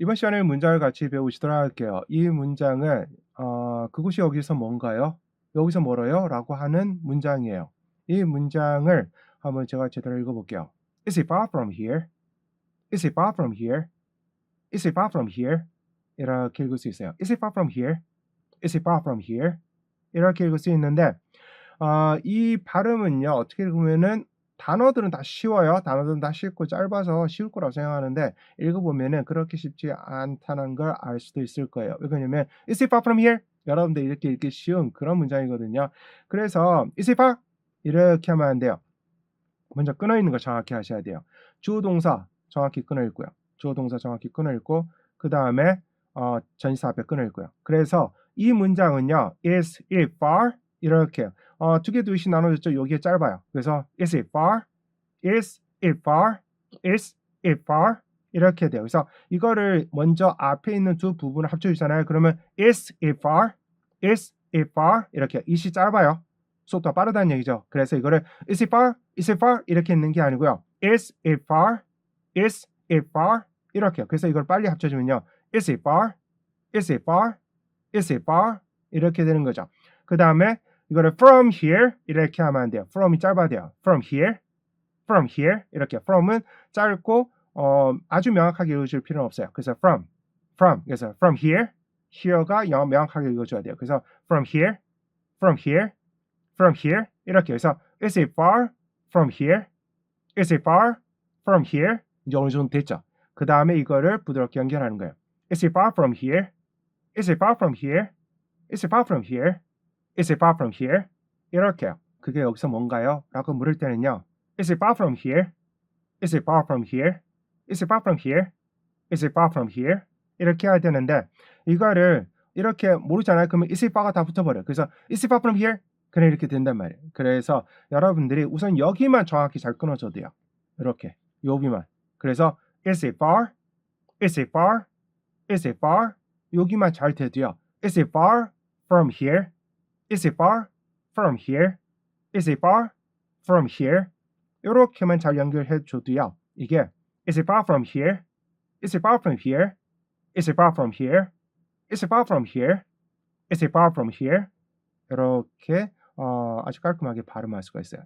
이번 시간에 문장을 같이 배우시도록 할게요. 이 문장은 어, 그곳이 여기서 뭔가요? 여기서 멀어요? 라고 하는 문장이에요. 이 문장을 한번 제가 제대로 읽어볼게요. Is it far from here? Is it far from here? Is it far from here? 이렇게 읽을 수 있어요. Is it far from here? Is it far from here? 이렇게 읽을 수 있는데 어, 이 발음은요 어떻게 읽으면은 단어들은 다 쉬워요. 단어들은 다 쉽고 짧아서 쉬울 거라고 생각하는데 읽어보면은 그렇게 쉽지 않다는 걸 알 수도 있을 거예요. 왜냐면 Is it far from here? 여러분들 이렇게 읽기 쉬운 그런 문장이거든요. 그래서 Is it far? 이렇게 하면 안 돼요. 먼저 끊어 있는 거 정확히 하셔야 돼요. 주어 동사 정확히 끊어 있고요. 주어 동사 정확히 끊어 있고 그 다음에 어, 전치사 앞에 끊어 있고요. 그래서 이 문장은요. Is it far? 이렇게 어, 두개 두씩 나눠졌죠. 여기에 짧아요. 그래서 is it far? is it far? is it far? 이렇게 돼요. 그래서 이거를 먼저 앞에 있는 두 부분을 합쳐주잖아요. 그러면 is it far? is it far? 이렇게 이시 짧아요. 속도가 빠르다는 얘기죠. 그래서 이거를 is it far? is it far? 이렇게 있는 게 아니고요. is it far? is it far? 이렇게요. 그래서 이걸 빨리 합쳐주면요. is it far? is it far? is it far? 이렇게 되는 거죠. 그 다음에 이거를 from here 이렇게 하면 안 돼요. from이 짧아야 돼요. from here, from here 이렇게 from은 짧고 어, 아주 명확하게 읽어줄 필요는 없어요. 그래서 from, from 그래서 from here, here가 영 명확하게 읽어줘야 돼요. 그래서 from here, from here, from here 이렇게 해서 is it far from here? is it far from here? 이제 어느 정도 됐죠. 그 다음에 이거를 부드럽게 연결하는 거예요. is it far from here? is it far from here? is it far from here? Is it far from here? 이렇게요. 그게 여기서 뭔가요? 라고 물을 때는요. Is it far from here? Is it far from here? Is it far from here? Is it far from here? 이렇게 해야 되는데 이거를 이렇게 모르잖아요. 그러면 is it far가 다 붙어버려요. 그래서 is it far from here? 그냥 이렇게 된단 말이에요. 그래서 여러분들이 우선 여기만 정확히 잘 끊어줘도 돼요. 이렇게 여기만. 그래서 is it far? Is it far? Is it far? 여기만 잘 돼도요. Is it far from here? Is it far from here? Is it far from here? 이렇게만 잘 연결해 줘도요. 이게 Is it far from here? Is it far from here? Is it far from here? Is it far from here? Is it far from here? 이렇게 어, 아주 깔끔하게 발음할 수가 있어요.